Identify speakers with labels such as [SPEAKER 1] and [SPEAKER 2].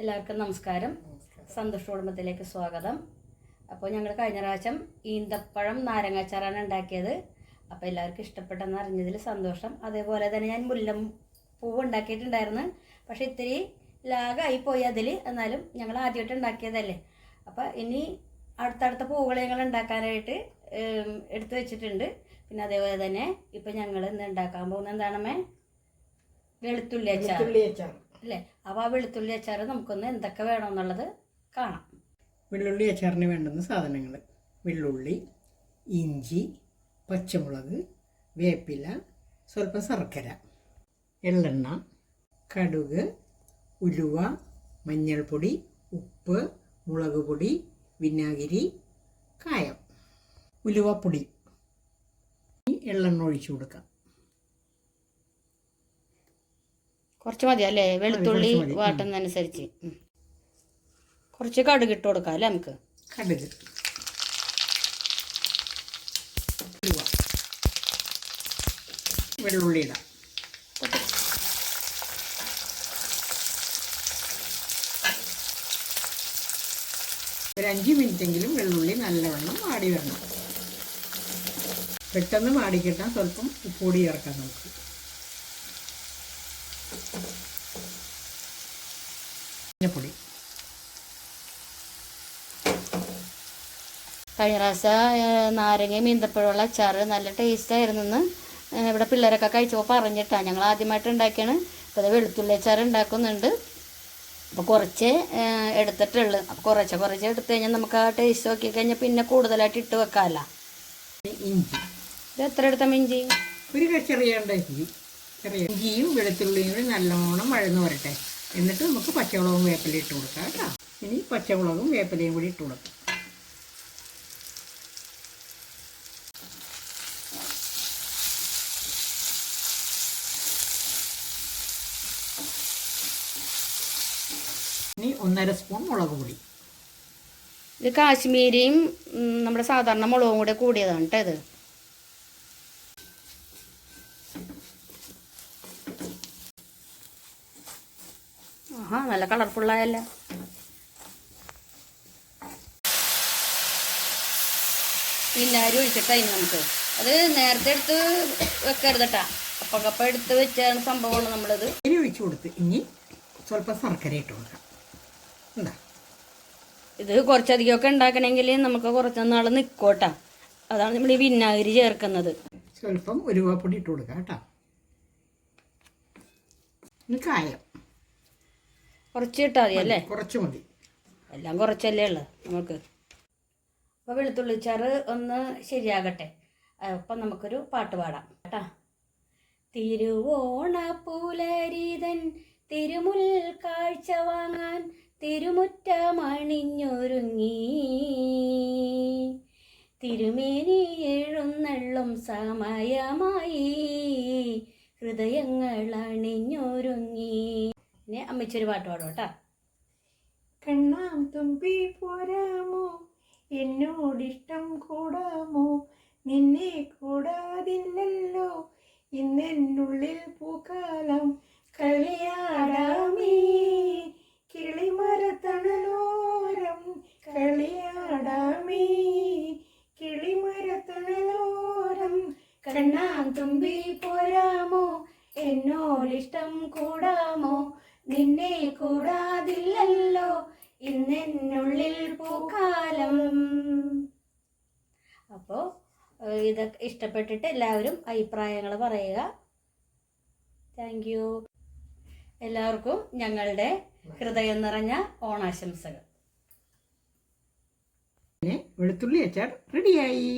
[SPEAKER 1] എല്ലാവർക്കും നമസ്കാരം. സന്തോഷ കുടുംബത്തിലേക്ക് സ്വാഗതം. അപ്പോൾ ഞങ്ങൾ കഴിഞ്ഞ പ്രാവശ്യം ഈന്തപ്പഴം നാരങ്ങാച്ചാറാണ് ഉണ്ടാക്കിയത്. അപ്പോൾ എല്ലാവർക്കും ഇഷ്ടപ്പെട്ടെന്ന് അറിഞ്ഞതിൽ സന്തോഷം. അതേപോലെ തന്നെ ഞാൻ മുല്ലം പൂവ് ഉണ്ടാക്കിയിട്ടുണ്ടായിരുന്നു. പക്ഷെ ഇത്തിരി ലാഗായി പോയി അതിൽ. എന്നാലും ഞങ്ങൾ ആദ്യമായിട്ട് ഉണ്ടാക്കിയതല്ലേ. അപ്പോൾ ഇനി അടുത്തടുത്ത പൂവുകൾ ഞങ്ങൾ ഉണ്ടാക്കാനായിട്ട് എടുത്തു വെച്ചിട്ടുണ്ട്. പിന്നെ അതേപോലെ തന്നെ ഇപ്പം ഞങ്ങൾ ഇന്ന് ഉണ്ടാക്കാൻ പോകുന്ന എന്താണമ്മേ? വെളുത്തുള്ളി അച്ചാർ. അല്ലേ? അപ്പോൾ ആ വെളുത്തുള്ളി അച്ചാർ നമുക്കൊന്ന് എന്തൊക്കെ വേണമെന്നുള്ളത് കാണാം.
[SPEAKER 2] വെള്ളുള്ളി അച്ചാറിന് വേണ്ടുന്ന സാധനങ്ങൾ വെള്ളുള്ളി ഇഞ്ചി പച്ചമുളക് വേപ്പില സ്വല്പം ശർക്കര എള്ളെണ്ണ കടുക് ഉലുവ മഞ്ഞൾപ്പൊടി ഉപ്പ് മുളക് പൊടി വിനാഗിരി കായം. ഉലുവപ്പൊടി എള്ളെണ്ണ ഒഴിച്ചു കൊടുക്കാം.
[SPEAKER 1] കുറച്ച് മതി അല്ലേ വെളുത്തുള്ളി. വാട്ടുന്നതനുസരിച്ച്. കുറച്ച് കടുക് ഇട്ട് കൊടുക്കാം അല്ലേ നമുക്ക്?
[SPEAKER 2] കടുക് വെള്ളുള്ളി ഇടാം. ഒരു അഞ്ച് മിനിറ്റെങ്കിലും വെള്ളുള്ളി നല്ലവണ്ണം മാടി വരണം. പെട്ടെന്ന് കിട്ടാൻ സ്വല്പം ഉപ്പൂടി ചേർക്കാം നമുക്ക്. മഞ്ഞപ്പൊടി
[SPEAKER 1] കഴിഞ്ഞ പ്രാവശ്യം നാരങ്ങ നാരങ്ങയും ഈന്തപ്പഴമുള്ള അച്ചാർ നല്ല ടേസ്റ്റ് ആയിരുന്നു എന്ന് ഏഹ്, ഇവിടെ പിള്ളേരൊക്കെ കഴിച്ചപ്പോൾ പറഞ്ഞിട്ടാണ് ഞങ്ങൾ ആദ്യമായിട്ട് ഉണ്ടാക്കിയാണ്. ഇപ്പോൾ അത് വെളുത്തുള്ളി അച്ചാർ ഉണ്ടാക്കുന്നുണ്ട്. അപ്പോൾ കുറച്ച് എടുത്തിട്ടുള്ളൂ. അപ്പോൾ കുറച്ച് കുറച്ച് എടുത്തു കഴിഞ്ഞാൽ നമുക്ക് ആ ടേസ്റ്റ് നോക്കി കഴിഞ്ഞാൽ പിന്നെ കൂടുതലായിട്ട് ഇട്ട് വെക്കാമല്ല
[SPEAKER 2] ഇഞ്ചി.
[SPEAKER 1] ഇത് എത്ര എടുത്താൽ ഇഞ്ചി?
[SPEAKER 2] ഒരു ചെറിയ ഇഞ്ചി ചെറിയ ഇഞ്ചിയും വെളുത്തുള്ളിയും കൂടി നല്ലോണം വഴന്ന് വരട്ടെ. എന്നിട്ട് നമുക്ക് പച്ചമുളകും വേപ്പലയും ഇട്ട് കൊടുക്കാം കേട്ടോ. ഇനി പച്ചമുളകും വേപ്പിലയും കൂടി ഇട്ട് കൊടുക്കാം. ഇനി ഒന്നര സ്പൂൺ മുളക് പൊടി.
[SPEAKER 1] ഇത് കാശ്മീരിയും നമ്മുടെ സാധാരണ മുളകും കൂടെ കൂടിയതാണ് കേട്ടോ ഇത്. ആഹാ നല്ല കളർഫുള്ളായല്ല പിന്നാരി ഒഴിച്ചിട്ടായി നമുക്ക്. അത് നേരത്തെ എടുത്ത് വെക്കരുത് കേട്ടാ അപ്പം കപ്പ എടുത്ത് വെച്ചാണ് സംഭവമാണ് നമ്മളത്.
[SPEAKER 2] ഇനി ഒഴിച്ചു കൊടുത്ത് ഇനി സ്വല്പം ശർക്കര ഇട്ട് കൊടുക്കാം. എന്താ?
[SPEAKER 1] ഇത് കുറച്ചധികമൊക്കെ ഉണ്ടാക്കണമെങ്കിൽ നമുക്ക് കുറച്ച് നാൾ നിൽക്കോട്ടാ അതാണ് നമ്മൾ ഈ വിനാഗിരി ചേർക്കുന്നത്.
[SPEAKER 2] സ്വല്പം ഉരുവാപ്പൊടി ഇട്ട് കൊടുക്കാം കേട്ടോ ഇനി കായം.
[SPEAKER 1] കുറച്ച് ഇട്ടാൽ മതി അല്ലേ?
[SPEAKER 2] കുറച്ച് മതി.
[SPEAKER 1] എല്ലാം കുറച്ചല്ലേ ഉള്ളത് നമുക്ക് അപ്പോൾ വെളുത്തുള്ളിച്ചാറ് ഒന്ന് ശരിയാകട്ടെ. അപ്പം നമുക്കൊരു പാട്ട് പാടാം. കേട്ടാ? തിരുവോണ പുലരിതൻ തിരുമുൽ കാഴ്ച വാങ്ങാൻ തിരുമുറ്റമണിഞ്ഞൊരുങ്ങി. തിരുമേനി എഴുന്നള്ളും സമയമായി ഹൃദയങ്ങൾ അണിഞ്ഞൊരുങ്ങി. ഇനി അമ്മച്ചൊരു പാട്ട് പാടും കേട്ടോ
[SPEAKER 2] കണ്ണാം തുമ്പി പോരാമോ? എന്നോടിഷ്ടം കൂടാമോ? നിന്നെ കൂടാതില്ലല്ലോ. ഇന്നെന്നുള്ളിൽ പൂക്കാലം കളിയാടാമേ. കിളിമരത്തണലോരം കളിയാടാമേ. കിളിമരത്തണലോരം
[SPEAKER 1] കണ്ണാം തുമ്പി പോരാമോ? എന്നോടിഷ്ടം കൂടാമോ? നിന്നെ കൂടാതില്ലല്ലോ. ഇന്നെന്നുള്ളിൽ പൂക്കാലം. അപ്പോ ഇതൊക്കെ ഇഷ്ടപ്പെട്ടിട്ട് എല്ലാവരും അഭിപ്രായങ്ങൾ പറയുക. താങ്ക് യു എല്ലാവർക്കും ഞങ്ങളുടെ ഹൃദയം നിറഞ്ഞ ഓണാശംസകൾ.
[SPEAKER 2] വെളുത്തുള്ളി അച്ചാർ റെഡിയായി